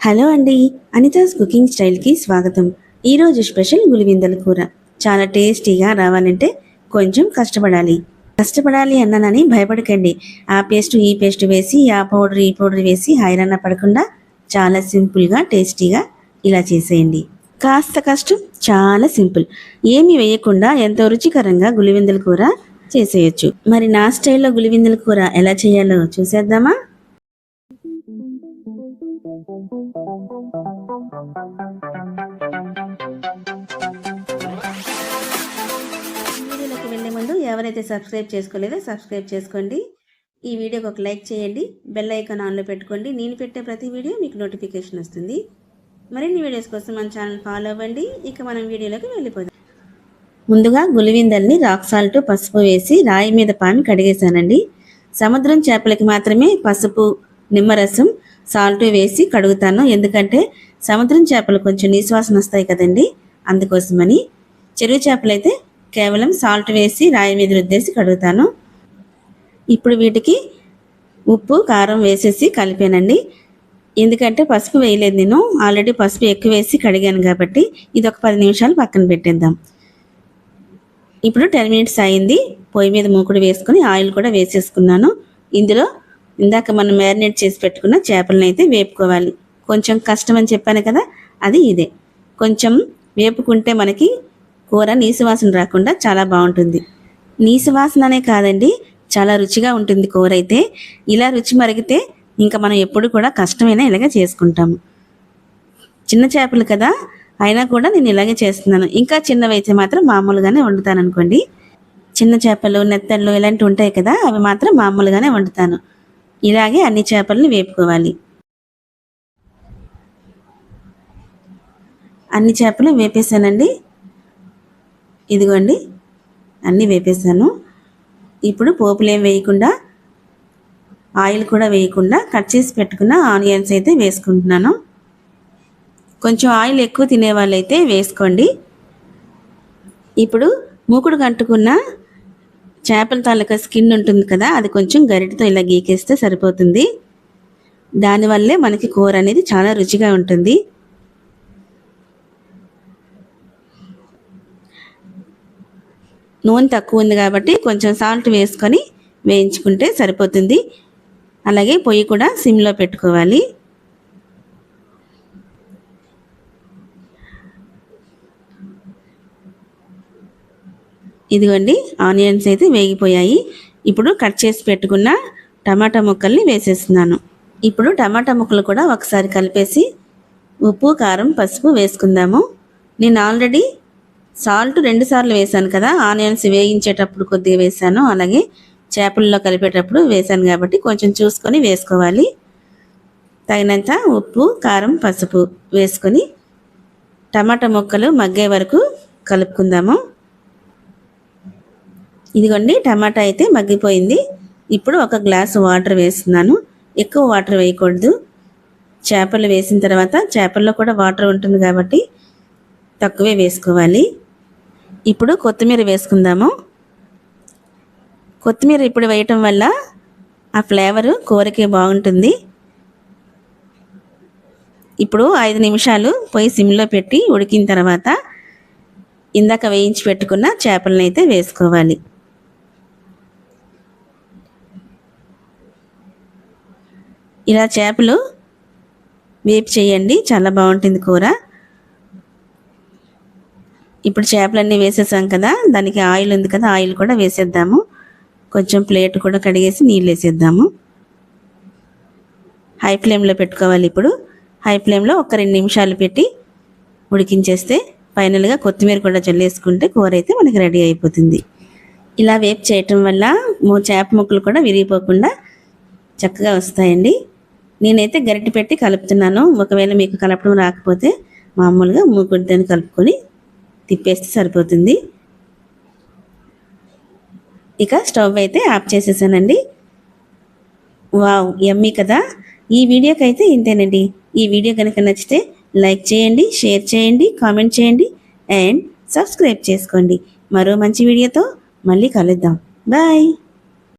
Hello అండి Anita's cooking స్టైల్కి స్వాగతం. ఈరోజు స్పెషల్ గులివిందల కూర. చాలా టేస్టీగా రావాలంటే కొంచెం కష్టపడాలి. కష్టపడాలి అన్నానని భయపడకండి. ఆ పేస్ట్ ఈ పేస్ట్ వేసి ఆ పౌడర్ ఈ పౌడర్ వేసి హైరాణ పడకుండా చాలా సింపుల్గా టేస్టీగా ఇలా చేసేయండి. కాస్త కష్టం చాలా సింపుల్. ఏమి వేయకుండా ఎంతో రుచికరంగా గులివిందల కూర చేసేయచ్చు. మరి నా స్టైల్లో గులివిందల కూర ఎలా చేయాలో చూసేద్దామా? ఎవరైతే సబ్స్క్రైబ్ చేసుకోలేదో సబ్స్క్రైబ్ చేసుకోండి. ఈ వీడియోకి ఒక లైక్ చేయండి. బెల్ ఐకాన్ ఆన్లో పెట్టుకోండి. నేను పెట్టే ప్రతి వీడియో మీకు నోటిఫికేషన్ వస్తుంది. మరిన్ని వీడియోస్ కోసం మన ఛానల్ ఫాలో అవ్వండి. ఇక మనం వీడియోలోకి వెళ్ళిపోదాం. ముందుగా గులివిందల్ని రాక్ సాల్ట్ పసుపు వేసి రాయి మీద పామి కడిగేశానండి. సముద్రం చేపలకి మాత్రమే పసుపు నిమ్మరసం సాల్ట్ వేసి కడుగుతాను. ఎందుకంటే సముద్రం చేపలు కొంచెం నీశ్వాసన వస్తాయి కదండి. అందుకోసమని. చెరువు చేపలైతే కేవలం సాల్ట్ వేసి రాయి మీద రుద్దేసి కడుగుతాను. ఇప్పుడు వీటికి ఉప్పు కారం వేసేసి కలిపానండి. ఎందుకంటే పసుపు వేయలేదు నేను. ఆల్రెడీ పసుపు ఎక్కువ వేసి కడిగాను కాబట్టి ఇది ఒక పది నిమిషాలు పక్కన పెట్టేద్దాం. ఇప్పుడు టెన్ మినిట్స్ అయింది. పొయ్యి మీద మూకుడు వేసుకుని ఆయిల్ కూడా వేసేసుకున్నాను. ఇందులో ఇందాక మనం మ్యారినేట్ చేసి పెట్టుకున్న చేపలను అయితే వేపుకోవాలి. కొంచెం కష్టం అని చెప్పాను కదా అది ఇదే. కొంచెం వేపుకుంటే మనకి కూర నీసువాసన రాకుండా చాలా బాగుంటుంది. నీసువాసననే కాదండి చాలా రుచిగా ఉంటుంది కూర అయితే. ఇలా రుచి మరిగితే ఇంకా మనం ఎప్పుడు కూడా కష్టమైనా ఇలాగే చేసుకుంటాము. చిన్న చేపలు కదా అయినా కూడా నేను ఇలాగే చేస్తున్నాను. ఇంకా చిన్నవైతే మాత్రం మామూలుగానే వండుతాను అనుకోండి చిన్న చేపలు నెత్తళ్ళు ఇలాంటివి ఉంటాయి కదా అవి మాత్రం మామూలుగానే వండుతాను. ఇలాగే అన్ని చేపలను వేపుకోవాలి. అన్ని చేపలు వేపేసానండి. ఇదిగోండి అన్నీ వేపేసాను ఇప్పుడు పోపులు ఏం వేయకుండా ఆయిల్ కూడా వేయకుండా కట్ చేసి పెట్టుకున్న ఆనియన్స్ అయితే వేసుకుంటున్నాను. కొంచెం ఆయిల్ ఎక్కువ తినే వాళ్ళైతే వేసుకోండి. ఇప్పుడు మూకుడు కంటుకున్న చేపల తాలూకా స్కిన్ ఉంటుంది కదా అది కొంచెం గరిటతో ఇలా గీకేస్తే సరిపోతుంది. దానివల్లే మనకి కూర అనేది చాలా రుచిగా ఉంటుంది. నూనె తక్కువ ఉంది కాబట్టి కొంచెం సాల్ట్ వేసుకొని వేయించుకుంటే సరిపోతుంది. అలాగే పొయ్యి కూడా సిమ్లో పెట్టుకోవాలి. ఇదిగోండి ఆనియన్స్ అయితే వేగిపోయాయి. ఇప్పుడు కట్ చేసి పెట్టుకున్న టమాటా ముక్కల్ని వేసేస్తున్నాను. ఇప్పుడు టమాటా ముక్కలు కూడా ఒకసారి కలిపేసి ఉప్పు కారం పసుపు వేసుకుందాము. నేను ఆల్రెడీ సాల్ట్ రెండు సార్లు వేసాను కదా ఆనియన్స్ వేయించేటప్పుడు కొద్దిగా వేసాను అలాగే చేపల్లో కలిపేటప్పుడు వేసాను కాబట్టి కొంచెం చూసుకొని వేసుకోవాలి. తగినంత ఉప్పు కారం పసుపు వేసుకొని టమాటా ముక్కలు మగ్గే వరకు కలుపుకుందాము. ఇదిగోండి టమాటా అయితే మగ్గిపోయింది. ఇప్పుడు ఒక గ్లాసు వాటర్ వేస్తున్నాను. ఎక్కువ వాటర్ వేయకూడదు. చేపలు వేసిన తర్వాత చేపల్లో కూడా వాటర్ ఉంటుంది కాబట్టి తక్కువే వేసుకోవాలి. ఇప్పుడు కొత్తిమీర వేసుకుందాము. కొత్తిమీర ఇప్పుడు వేయటం వల్ల ఆ ఫ్లేవరు కూరకి బాగుంటుంది. ఇప్పుడు ఐదు నిమిషాలు పొయ్యి సిమ్లో పెట్టి ఉడికిన తర్వాత ఇందాక వేయించి పెట్టుకున్న చేపలను అయితే వేసుకోవాలి. ఇలా చేపలు వేపు చేయండి చాలా బాగుంటుంది కూర. ఇప్పుడు చేపలన్నీ వేసేసాం కదా దానికి ఆయిల్ ఉంది కదా ఆయిల్ కూడా వేసేద్దాము. కొంచెం ప్లేట్ కూడా కడిగేసి నీళ్ళు వేసేద్దాము. హై ఫ్లేమ్లో పెట్టుకోవాలి ఇప్పుడు. హై ఫ్లేమ్లో ఒక రెండు నిమిషాలు పెట్టి ఉడికించేస్తే ఫైనల్గా కొత్తిమీర కూడా చల్లేసుకుంటే కూర అయితే మనకి రెడీ అయిపోతుంది. ఇలా వేపు చేయటం వల్ల చేప ముక్కలు కూడా విరిగిపోకుండా చక్కగా వస్తాయండి. నేనైతే గరిటె పెట్టి కలుపుతున్నాను. ఒకవేళ మీకు కలపడం రాకపోతే మామూలుగా మూకుడితో కలుపుకొని తిప్పేస్తే సరిపోతుంది. ఇక స్టవ్ అయితే ఆఫ్ చేసేసానండి. వావ్ ఎమ్మీ కదా. ఈ వీడియోకి అయితే ఇంతేనండి. ఈ వీడియో కనుక నచ్చితే లైక్ చేయండి షేర్ చేయండి కామెంట్ చేయండి అండ్ సబ్స్క్రైబ్ చేసుకోండి. మరో మంచి వీడియోతో మళ్ళీ కలుద్దాం. బాయ్.